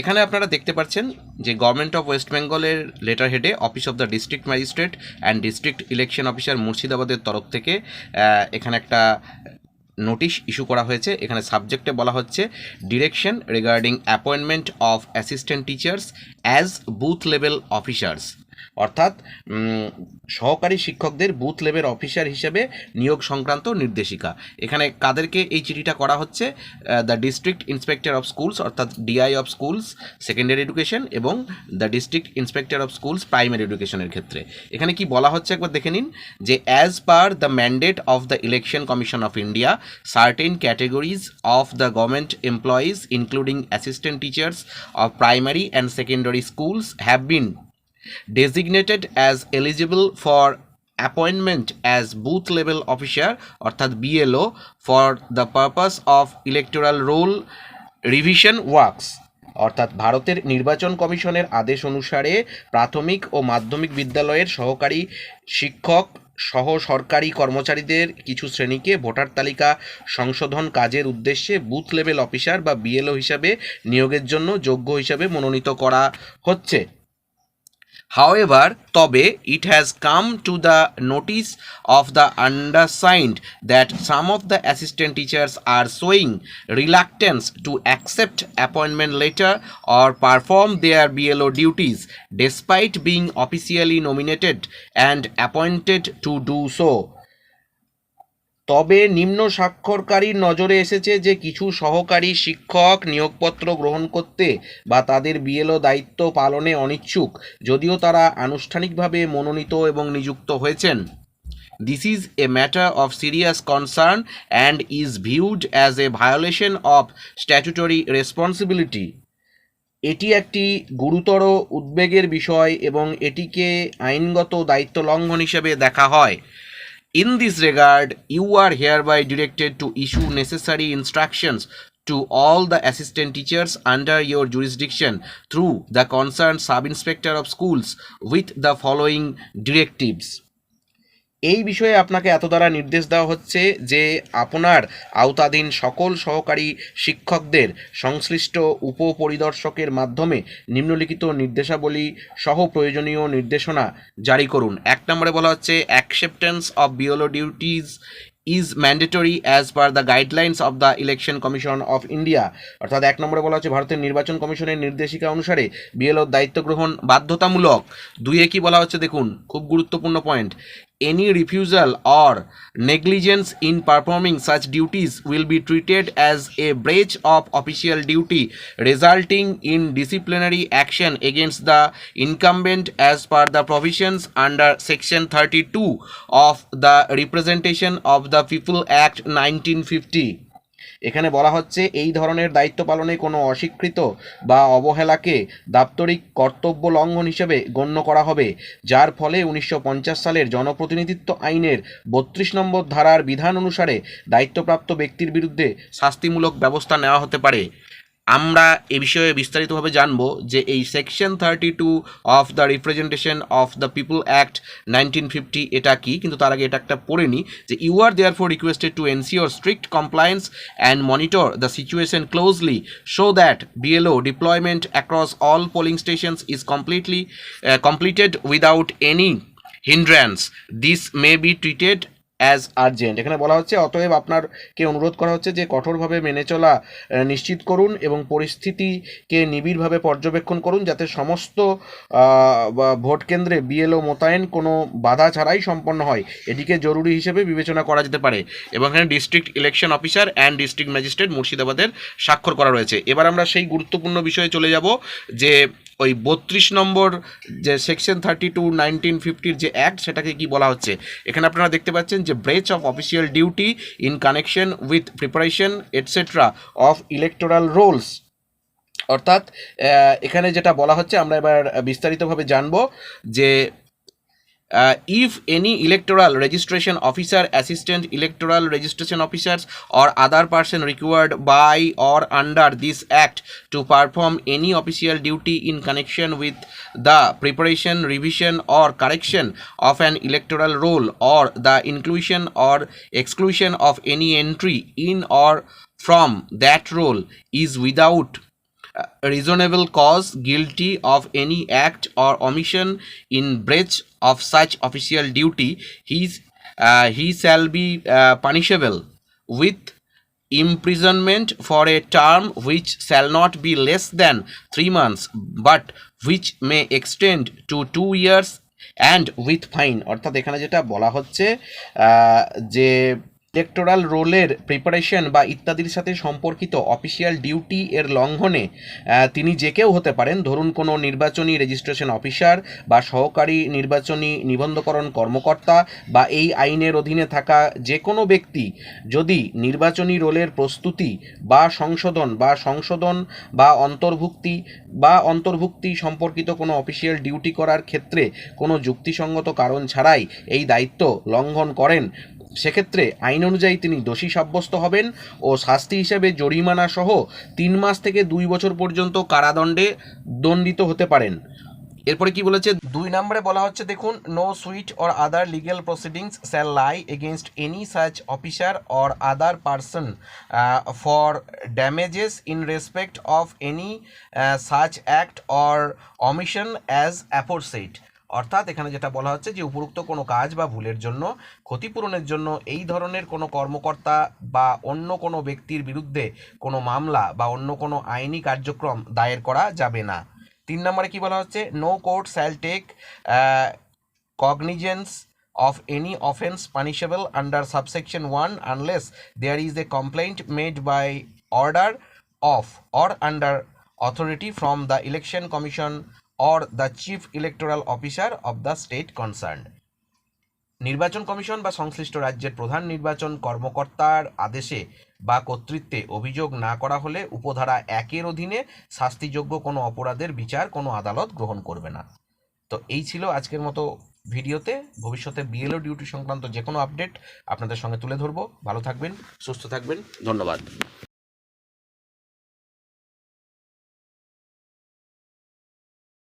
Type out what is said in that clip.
এখানে আপনারা দেখতে পাচ্ছেন যে গভর্নমেন্ট অফ ওয়েস্ট বেঙ্গলের লেটার হেডে office of the district magistrate and district election officer মুর্শিদাবাদের তরফ থেকে এখানে একটা নোটিশ ইস্যু করা হয়েছে এখানে সাবজেক্টে বলা হচ্ছে direction regarding appointment of assistant teachers as booth level officers অর্থাৎ সহকারী শিক্ষকদের বুথ লেভেল অফিসার হিসেবে নিয়োগ সংক্রান্ত নির্দেশিকা এখানে কাদেরকে এই চিঠিটা করা হচ্ছে the district inspector of schools অর্থাৎ DI of schools secondary education এবং the district inspector of schools primary এডুকেশনের ক্ষেত্রে এখানে কি বলা হচ্ছে একবার দেখে নিন যে as per the mandate of the election commission of India certain categories of the government employees including assistant teachers of primary and secondary schools have been designated as eligible for appointment as booth level officer অর্থাৎ BLO for the purpose of electoral roll revision works অর্থাৎ ভারতের নির্বাচন কমিশনের আদেশ অনুসারে প্রাথমিক ও মাধ্যমিক বিদ্যালয়ের সহকারী শিক্ষক সহ সরকারি কর্মচারীদের কিছু শ্রেণীকে ভোটার তালিকা সংশোধন কাজের উদ্দেশ্যে বুথ লেভেল অফিসার বা বিএলও হিসাবে নিয়োগের জন্য যোগ্য হিসাবে মনোনীত করা হচ্ছে However, tobe, it has come to the notice of the undersigned that some of the assistant teachers are showing reluctance to accept appointment letter or perform their BLO duties despite being officially nominated and appointed to do so. তবে নিম্ন স্বাক্ষরকারীর নজরে এসেছে যে কিছু সহকারী শিক্ষক নিয়োগপত্র গ্রহণ করতে বা তাদের বিএলও দায়িত্ব পালনে অনিচ্ছুক যদিও তারা আনুষ্ঠানিকভাবে মনোনীত এবং নিযুক্ত হয়েছেন this is a matter of serious concern and is viewed as a violation of statutory responsibility এটি একটি গুরুতর উদ্বেগের বিষয় এবং এটিকে আইনগত দায়িত্ব লঙ্ঘন হিসেবে দেখা হয় In this regard, you are hereby directed to issue necessary instructions to all the assistant teachers under your jurisdiction through the concerned sub-inspector of schools with the following directives. এই বিষয়ে আপনাকে এত দ্বারা নির্দেশ দেওয়া হচ্ছে যে আপনার আওতাধীন সকল সহকারী শিক্ষকদের সংশ্লিষ্ট উপপরিদর্শকের মাধ্যমে নিম্নলিখিত নির্দেশাবলী সহ প্রয়োজনীয় নির্দেশনা জারি করুন এক নম্বরে বলা হচ্ছে acceptance of BLO duties is mandatory as per the guidelines of the election commission of India অর্থাৎ এক নম্বরে বলা হচ্ছে ভারতের নির্বাচন কমিশনের নির্দেশিকা অনুসারে বিএলওর দায়িত্ব গ্রহণ বাধ্যতামূলক দুইয়ে কি বলা হচ্ছে দেখুন খুব গুরুত্বপূর্ণ point any refusal or negligence in performing such duties will be treated as a breach of official duty resulting in disciplinary action against the incumbent as per the provisions under section 32 of the representation of the people act 1950 এখানে বলা হচ্ছে এই ধরনের দায়িত্ব পালনে কোনো অস্বীকৃত বা অবহেলাকে দাপ্তরিক কর্তব্য লঙ্ঘন হিসেবে গণ্য করা হবে যার ফলে উনিশশো সালের জনপ্রতিনিধিত্ব আইনের বত্রিশ নম্বর ধারার বিধান অনুসারে দায়িত্বপ্রাপ্ত ব্যক্তির বিরুদ্ধে শাস্তিমূলক ব্যবস্থা নেওয়া হতে পারে আমরা এ বিষয়ে বিস্তারিতভাবে জানব যে এই section thirty two of the representation of the people act nineteen fifty এটা কি কিন্তু তার আগে এটা একটা পড়ে নিই যে you are therefore requested to ensure strict compliance and monitor the situation closely so that BLO deployment across all polling stations is completely completed without any hindrance this may be treated as urgent এখানে বলা হচ্ছে অতএব আপনারকে অনুরোধ করা হচ্ছে যে কঠোরভাবে মেনে চলা নিশ্চিত করুন এবং পরিস্থিতিকে নিবিড়ভাবে পর্যবেক্ষণ করুন যাতে সমস্ত ভোট কেন্দ্রে বিএলও মোতায়েন কোনো বাধা ছাড়াই সম্পন্ন হয় এটিকে জরুরি হিসেবে বিবেচনা করা যেতে পারে এবং এখানে district election officer and district magistrate মুর্শিদাবাদের স্বাক্ষর করা রয়েছে এবার আমরা সেই গুরুত্বপূর্ণ বিষয়ে চলে যাব যে ওই বত্রিশ নম্বর যে সেকশন থার্টি টু নাইনটিন ফিফটির যে অ্যাক্ট সেটাকে কি বলা হচ্ছে এখানে আপনারা দেখতে পাচ্ছেন যে breach of official duty in connection with preparation etcetera of electoral rolls অর্থাৎ এখানে যেটা বলা হচ্ছে আমরা এবার বিস্তারিতভাবে জানব যে if any electoral registration officer, assistant electoral registration officers or other person required by or under this act to perform any official duty in connection with the preparation, revision or correction of an electoral roll, or the inclusion or exclusion of any entry in or from that roll is without reasonable cause guilty of any act or omission in breach of such official duty his he shall be punishable with imprisonment for a term which shall not be less than three months but which may extend to two years and with fine অর্থাৎ এখানে যেটা বলা হচ্ছে যে electoral রোলের preparation বা ইত্যাদির সাথে সম্পর্কিত অফিসিয়াল ডিউটি এর লঙ্ঘনে তিনি যে কেউ হতে পারেন ধরুন কোনো নির্বাচনী রেজিস্ট্রেশন অফিসার বা সহকারী নির্বাচনী নিবন্ধকরণ কর্মকর্তা বা এই আইনের অধীনে থাকা যে কোনো ব্যক্তি যদি নির্বাচনী রোলের প্রস্তুতি বা সংশোধন বা সংশোধন বা অন্তর্ভুক্তি বা অন্তর্ভুক্তি সম্পর্কিত কোনো অফিসিয়াল ডিউটি করার ক্ষেত্রে কোনো যুক্তিসঙ্গত কারণ ছাড়াই এই দায়িত্ব লঙ্ঘন করেন সেক্ষেত্রে আইন অনুযায়ী তিনি দোষী সাব্যস্ত হবেন ও শাস্তি হিসেবে জরিমানা সহ তিন মাস থেকে দুই বছর পর্যন্ত কারাদণ্ডে দণ্ডিত হতে পারেন এরপরে কি বলেছে দুই নম্বরে বলা হচ্ছে দেখুন no suit or other legal proceedings shall lie against any such officer or other person for damages in respect of any such act or omission as aforesaid অর্থাৎ এখানে যেটা বলা হচ্ছে যে উপরুক্ত কোনো কাজ বা ভুলের জন্য ক্ষতিপূরণের জন্য এই ধরনের কোনো কর্মকর্তা বা অন্য কোনো ব্যক্তির বিরুদ্ধে কোনো মামলা বা অন্য কোনো আইনি কার্যক্রম দায়ের করা যাবে না তিন নম্বরে কি বলা হচ্ছে no court shall take cognizance of any offence punishable under subsection one unless there is a complaint made by order of or under authority from the election commission or the chief electoral officer of the state concerned নির্বাচন কমিশন বা সংশ্লিষ্ট রাজ্যের প্রধান নির্বাচন কর্মকর্তার আদেশে বা কর্তৃত্বে অভিযোগ না করা হলে উপধারা একের অধীনে শাস্তিযোগ্য কোনো অপরাধের বিচার কোনো আদালত গ্রহণ করবে না তো এই ছিল আজকের মতো ভিডিওতে ভবিষ্যতে বিএলও ডিউটি সংক্রান্ত যে কোনো আপডেট আপনাদের সঙ্গে তুলে ধরবো ভালো থাকবেন সুস্থ থাকবেন ধন্যবাদ